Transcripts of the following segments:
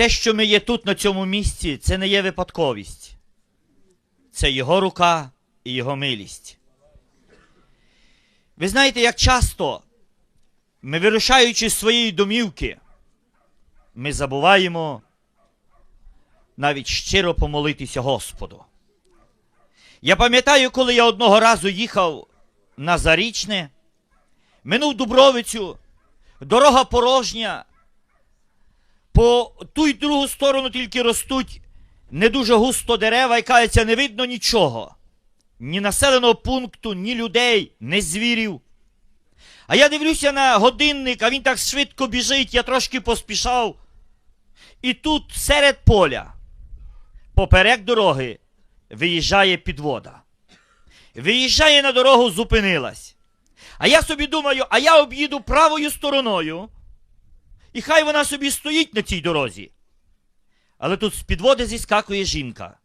те, що ми є тут, на цьому місці, це не є випадковість. Це Його рука і Його милість. Ви знаєте, як часто ми, вирушаючи з своєї домівки, ми забуваємо навіть щиро помолитися Господу. Я пам'ятаю, коли я одного разу їхав на Зарічне, минув Дубровицю, дорога порожня, по ту й другу сторону тільки ростуть не дуже густо дерева, і кажеться, не видно нічого. Ні населеного пункту, ні людей, ні звірів. А я дивлюся на годинник, а він так швидко біжить, я трошки поспішав. І тут серед поля, поперек дороги, виїжджає підвода. Виїжджає на дорогу, зупинилась. А я собі думаю, а я об'їду правою стороною, і хай вона собі стоїть на цій дорозі. Але тут з підводи зіскакує жінка,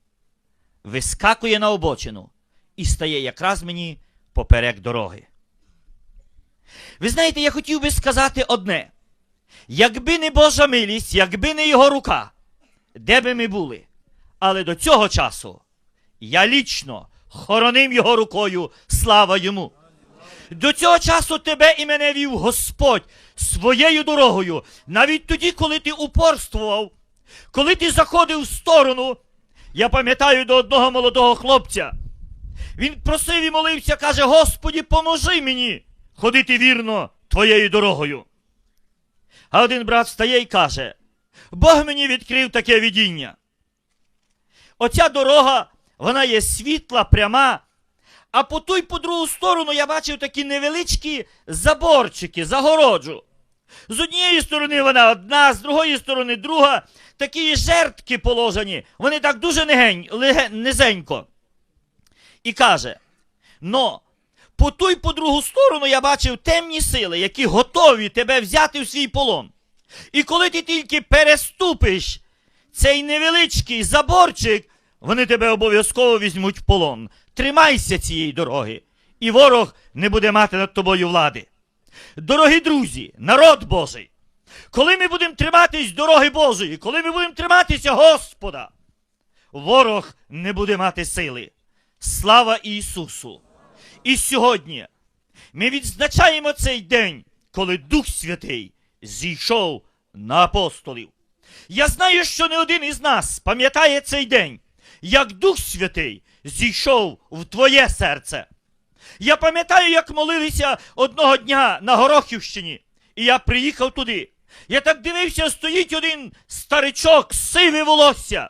вискакує на обочину і стає якраз мені поперек дороги. Ви знаєте, я хотів би сказати одне: якби не Божа милість, якби не його рука, де би ми були? Але до цього часу я лічно хоронив його рукою, слава йому. До цього часу тебе і мене вів Господь своєю дорогою, навіть тоді, коли ти упорствував, коли ти заходив в сторону, я пам'ятаю до одного молодого хлопця. Він просив і молився, каже: Господі, поможи мені ходити вірно твоєю дорогою. А один брат встає і каже: Бог мені відкрив таке видіння. Оця дорога, вона є світла, пряма. А по ту й по другу сторону я бачив такі невеличкі заборчики, загороджу. З однієї сторони вона одна, з другої сторони друга. Такі жертки положені, вони так дуже негень, леге- низенько. І каже: но по ту й по другу сторону я бачив темні сили, які готові тебе взяти в свій полон. І коли ти тільки переступиш цей невеличкий заборчик, вони тебе обов'язково візьмуть в полон. Тримайся цієї дороги, і ворог не буде мати над тобою влади. Дорогі друзі, народ Божий, коли ми будемо триматись дороги Божої, коли ми будемо триматися Господа, ворог не буде мати сили. Слава Ісусу! І сьогодні ми відзначаємо цей день, коли Дух Святий зійшов на апостолів. Я знаю, що не один із нас пам'ятає цей день, як Дух Святий зійшов в твоє серце. Я пам'ятаю, як молилися одного дня на Горохівщині, і я приїхав туди. Я так дивився, стоїть один старичок, сиве волосся.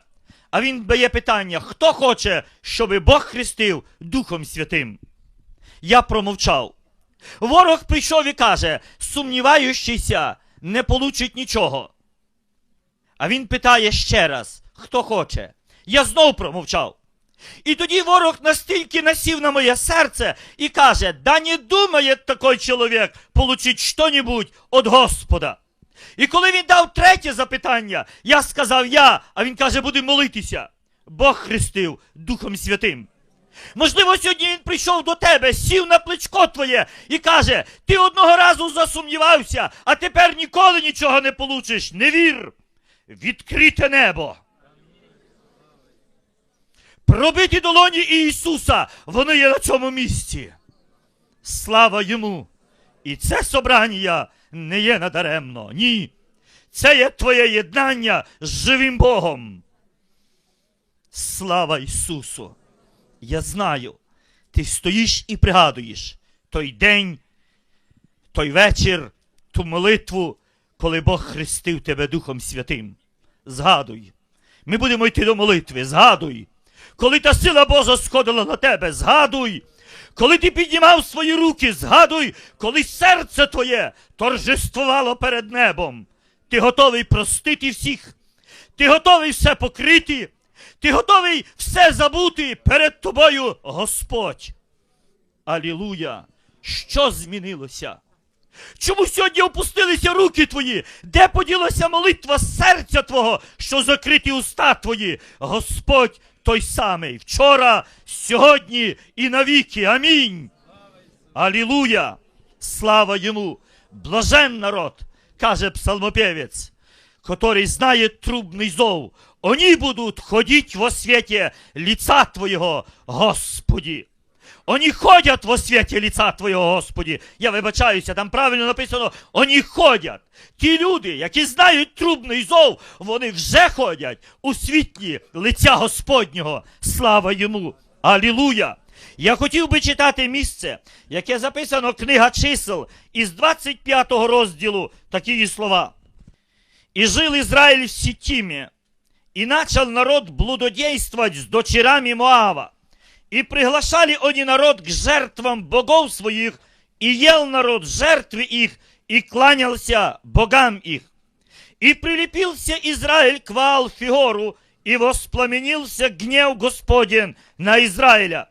А він дає питання: хто хоче, щоб Бог хрестив Духом Святим? Я промовчав. Ворог прийшов і каже: сумніваючися, не получить нічого. А він питає ще раз, хто хоче. Я знов промовчав. І тоді ворог настільки насів на моє серце і каже: да не думає такий чоловік получить що-небудь від Господа. І коли він дав третє запитання, я сказав я, а він каже, буде молитися. Бог хрестив Духом Святим. Можливо, сьогодні він прийшов до тебе, сів на плечко твоє і каже: ти одного разу засумнівався, а тепер ніколи нічого не получиш. Не вір. Відкрите небо. Пробиті долоні Ісуса, вони є на цьому місці. Слава йому! І це собрання не є надаремно. Ні. Це є твоє єднання з живим Богом. Слава Ісусу! Я знаю, ти стоїш і пригадуєш той день, той вечір, ту молитву, коли Бог хрестив тебе Духом Святим. Згадуй. Ми будемо йти до молитви, згадуй. Коли та сила Божа сходила на тебе, згадуй. Коли ти піднімав свої руки, згадуй, коли серце твоє торжествувало перед небом. Ти готовий простити всіх, ти готовий все покрити, ти готовий все забути перед тобою, Господь. Алілуя! Що змінилося? Чому сьогодні опустилися руки твої? Де поділася молитва серця твого, що закриті уста твої? Господь той самий вчора, сьогодні і навіки. Амінь. Алілуя! Слава йому! Блажен народ, каже псалмопевець, который знає трубний зов. Они будуть ходить во свете лица Твого, Господи. Они ходять во світі лица Твого, Господі. Я вибачаюся, там правильно написано, вони ходять. Ті люди, які знають трубний зов, вони вже ходять у світлі лиця Господнього. Слава йому! Алілуя! Я хотів би читати місце, яке записано книга чисел із 25 розділу такі слова. І жил Израиль в Ситиме, и начал народ блудодействовать с дочерами Моава. И приглашали они народ к жертвам богов своих, и ел народ жертвы их, и кланялся богам их. И прилепился Израиль к Ваал-Фигору, и воспламенился гнев Господень на Израиля.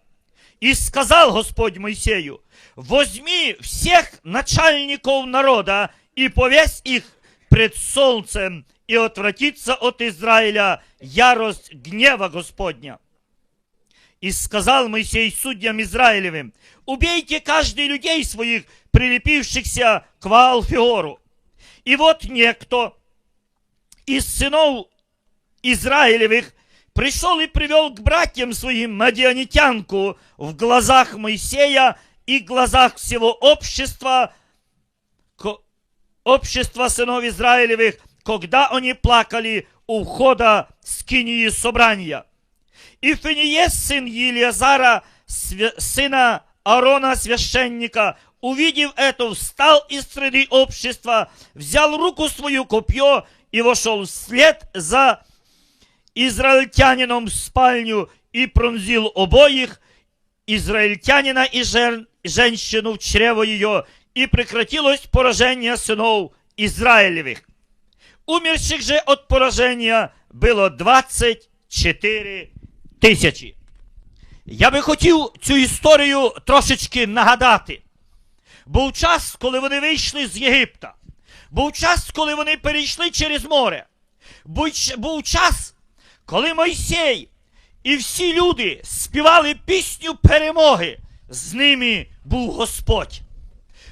И сказал Господь Моисею, возьми всех начальников народа и повесь их пред солнцем, и отвратится от Израиля ярость гнева Господня. И сказал Моисей судьям Израилевым, убейте каждый людей своих, прилепившихся к Ваалфиору. И вот некто из сынов Израилевых пришел и привел к братьям своим мадианитянку в глазах Моисея и глазах всего общества, общества сынов Израилевых, когда они плакали у входа скинии собрания. И Финиес, сын Елиазара, свя- сына Аарона, священника, увидев это, встал из среды общества, взял руку свою копье и вошел вслед за израильтянином в спальню и пронзил обоих, израильтянина и жен- женщину в чрево ее, и прекратилось поражение сынов Израилевых. Умерших же от пораження було 24 тисячі. Я би хотів цю історію трошечки нагадати. Був час, коли вони вийшли з Єгипта. Був час, коли вони перейшли через море. Був, час, коли Мойсей і всі люди співали пісню перемоги. З ними був Господь.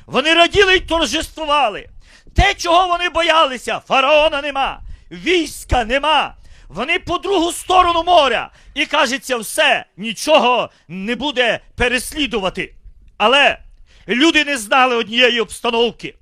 Вони раділи й торжествували. Те, чого вони боялися, фараона нема, війська нема. Вони по другу сторону моря. І кажеться, все, нічого не буде переслідувати. Але люди не знали однієї обстановки.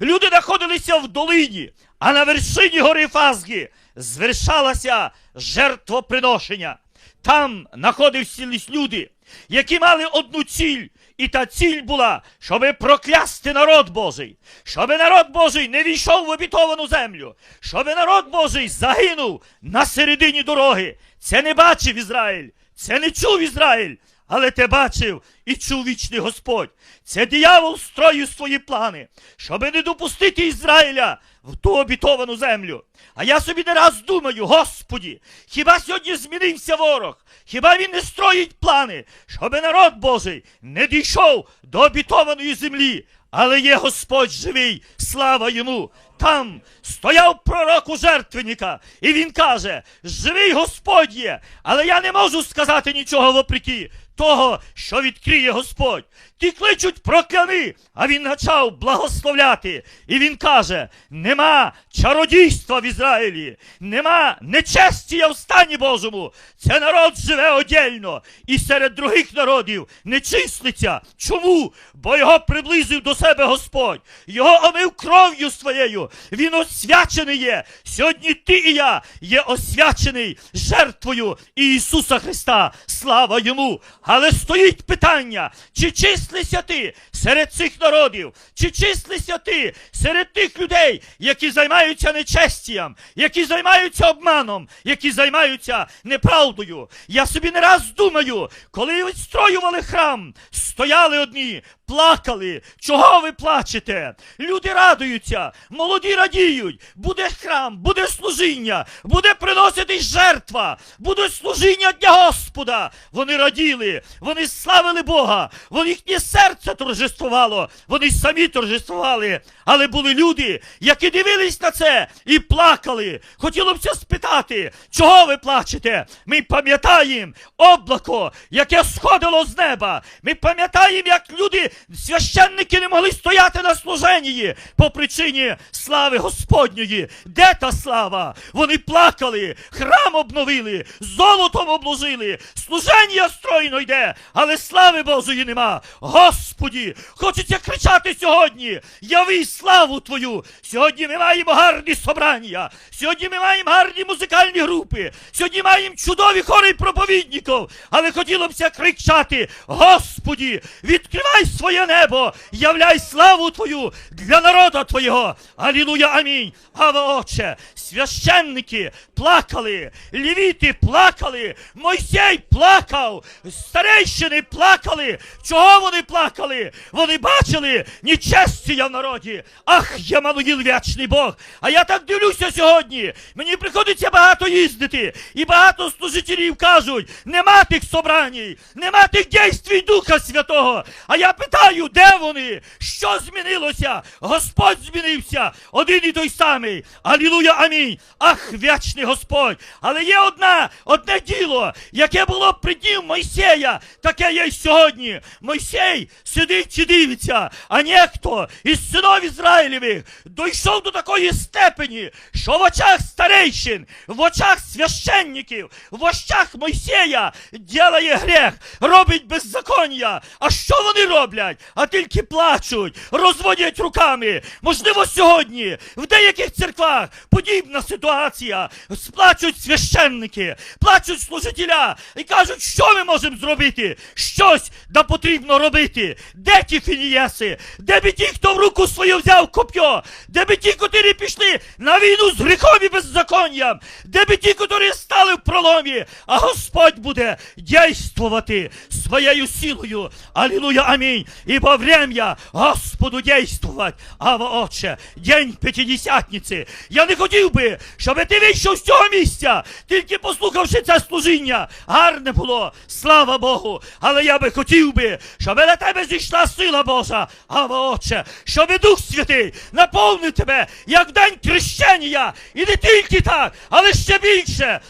Люди знаходилися в долині, а на вершині гори Фазги звершалося жертвоприношення. Там знаходились люди, які мали одну ціль, і та ціль була, щоби проклясти народ Божий, щоби народ Божий не війшов в обітовану землю, щоби народ Божий загинув на середині дороги. Це не бачив Ізраїль, це не чув Ізраїль, але те бачив і чув вічний Господь. Це диявол строїв свої плани, щоби не допустити Ізраїля в ту обітовану землю. А я собі не раз думаю, Господі, хіба сьогодні змінився ворог? Хіба він не строїть плани, щоб народ Божий не дійшов до обітованої землі? Але є Господь живий, слава йому. Там стояв пророк у жертвенника, і він каже: Живий Господь є, але я не можу сказати нічого вопреки того, що відкриє Господь. Ті кличуть прокляни, а він почав благословляти. І він каже: нема чародійства в Ізраїлі, нема нечестія в стані Божому. Це народ живе одільно і серед других народів не числиться. Чому? Бо його приблизив до себе Господь, його омив кров'ю своєю. Він освячений є. Сьогодні ти і я є освячений жертвою Ісуса Христа. Слава йому! Але стоїть питання, чи числися ти серед цих народів, чи числися ти серед тих людей, які займаються нечестієм, які займаються обманом, які займаються неправдою. Я собі не раз думаю, коли відстроювали храм, стояли одні, плакали. Чого ви плачете? Люди радуються, молоді радіють. Буде храм, буде служіння, буде приносити жертва, буде служіння для Господа. Вони раділи, вони славили Бога, вони їхнє серце торжествувало, вони самі торжествували. Але були люди, які дивились на це і плакали. Хотіло б це спитати, чого ви плачете? Ми пам'ятаємо облако, яке сходило з неба. Ми пам'ятаємо, як люди священники не могли стояти на служенні по причині слави Господньої. Де та слава? Вони плакали, храм обновили, золотом обложили, служення стройно йде, але слави Божої нема. Господі, хочеться кричати сьогодні. Яви славу Твою. Сьогодні ми маємо гарні собрання. Сьогодні ми маємо гарні музикальні групи. Сьогодні маємо чудові хори проповідників. Але хотілося кричати: Господі, відкривай своє небо, являй славу Твою для народу Твого. Алілуя, амінь. Ава Отче, священники плакали, лівіти плакали, Мойсей плакав, старейшини плакали. Чого вони плакали? Вони бачили нечестя в народі. Ах, Ямануїл вічний Бог. А я так дивлюся сьогодні. Мені приходиться багато їздити, і багато служителів кажуть, нема тих собраній, нема тих дійствій Духа Святого. А я питаю, де вони? Що змінилося? Господь змінився, один і той самий. Алілуя, амінь. Ах, вічний Господь. Але є одна, одне діло, яке було при днів Мойсея, таке є й сьогодні. Мойсей сидить і дивиться, а ніхто із синов Ізраїлевих дійшов до такої степені, що в очах старейшин, в очах священників, в очах Мойсея ділає грех, робить беззаконня. А що вони роблять? А тільки плачуть, розводять руками. Можливо, сьогодні в деяких церквах подібна ситуація. Сплачуть священники, плачуть служителя і кажуть, що ми можемо зробити? Щось да потрібно робити. Де ті фінієси? Де би ті, хто в руку свою взяв коп'є? Де би ті, котрі пішли на війну з гріхом і беззаконням? Де би ті, котрі стали в проломі? А Господь буде дійствувати своєю силою. Алілуя, амінь. Ибо время Господу дійствувати. Ава Отче, день П'ятидесятниці. Я не хотів би, щоб ти вийшов з цього місця, тільки послухавши це служіння. Гарне було, слава Богу. Але я би хотів би, щоб на тебе зійшла сила Божа. Ава Отче, щоб Дух Святий наповнив тебе, як в день крещення. І не тільки так, але ще більше.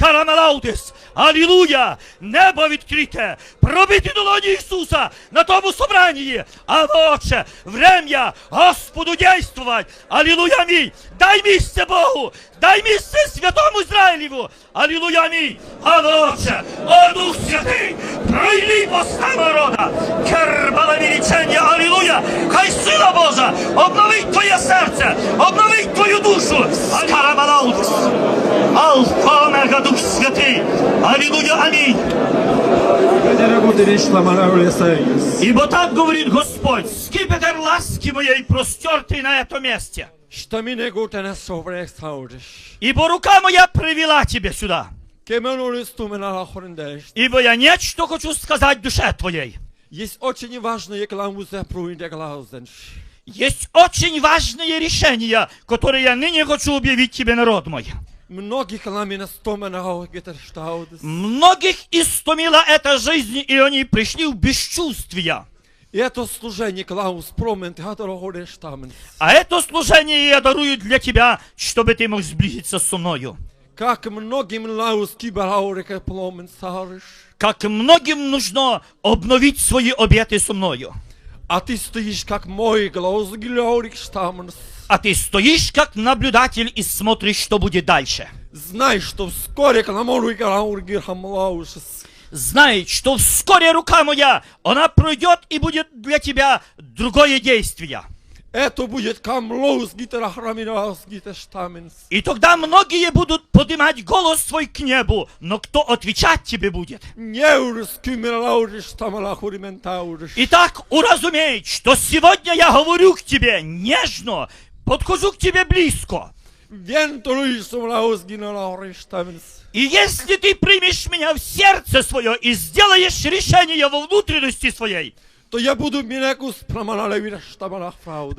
Скарамалаудис. Алілуя! Небо відкрите! Пробити долоні Ісуса на тому собранні! А Отче, врем'я Господу дійствувати! Алілуя мій! Дай місце Богу! Дай місце святому Ізраїліву! Алілуя амінь! А Отче, о Дух Святий! Пройди поста народа! Кербала вілічення! Алілуя! Хай сила Божа обновить твоє серце! Обновить твою душу! Скарамалаудис! Алфа Омега Дух Святий! Алілуя, амінь! Vedere будеш ламанауля сейс. Ибо так говорит Господь, скипетр ласки моей простертый на это месте. Что мене гутена соврех саудиш. Ибо рука моя привела тебя сюда. Кеменули стумена лахорендеш. Ибо я нечто хочу сказать душе твоей. Есть очень важное кламузе пруинде глаузенш. Есть очень важные решения, которые я ныне хочу объявить тебе, народ мой. Многих ламина стомена гетерштаудес. Многих истомила эта жизнь, и они пришли в бесчувствие. Это служение клаус гадорохорештамен. А это служение я дарую для тебя, чтобы ты мог сблизиться со мною. Как многим лаус сариш. Как многим нужно обновить свои обеты со мною. А ты стоишь как мой гляурик штаменс. А ты стоишь как наблюдатель и смотришь, что будет дальше. Знай, что вскоре кламору гляурик хамлаушес. Знай, что вскоре рука моя, она пройдет и будет для тебя другое действие. Это будет. И тогда многие будут поднимать голос свой к небу, но кто отвечать тебе будет? Итак, уразумей, что сегодня я говорю к тебе нежно, подхожу к тебе близко. И если ты примешь меня в сердце свое и сделаешь решение во внутренности своей, То я буду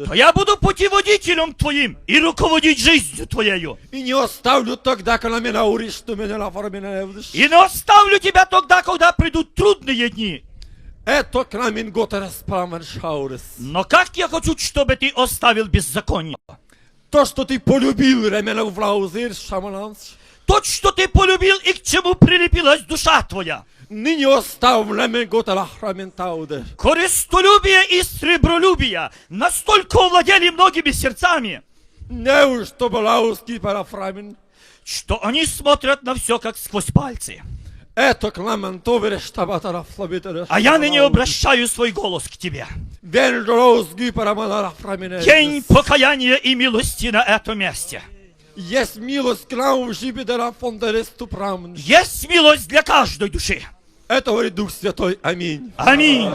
то я буду путеводителем твоим и руководить жизнью твоею. И не оставлю тогда, когда меня уриш, что меня нафарминевдиш. И не оставлю тебя тогда, когда придут трудные дни. Это. Но как я хочу, чтобы ты оставил беззаконие? То, что ты полюбил ремена в фраузир шамананс. То, что ты полюбил и к чему прилепилась душа твоя. Ныне оставляем готала храментауде. Користолюбие и сребролюбие настолько овладели многими сердцами, Неуж то балауски парафрамен. что они смотрят на все как сквозь пальцы. А я ныне обращаю свой голос к тебе. День покаяния и милости на этом месте. Есть милость. Есть милость для каждой души. Это говорит Дух Святой. Аминь. Аминь.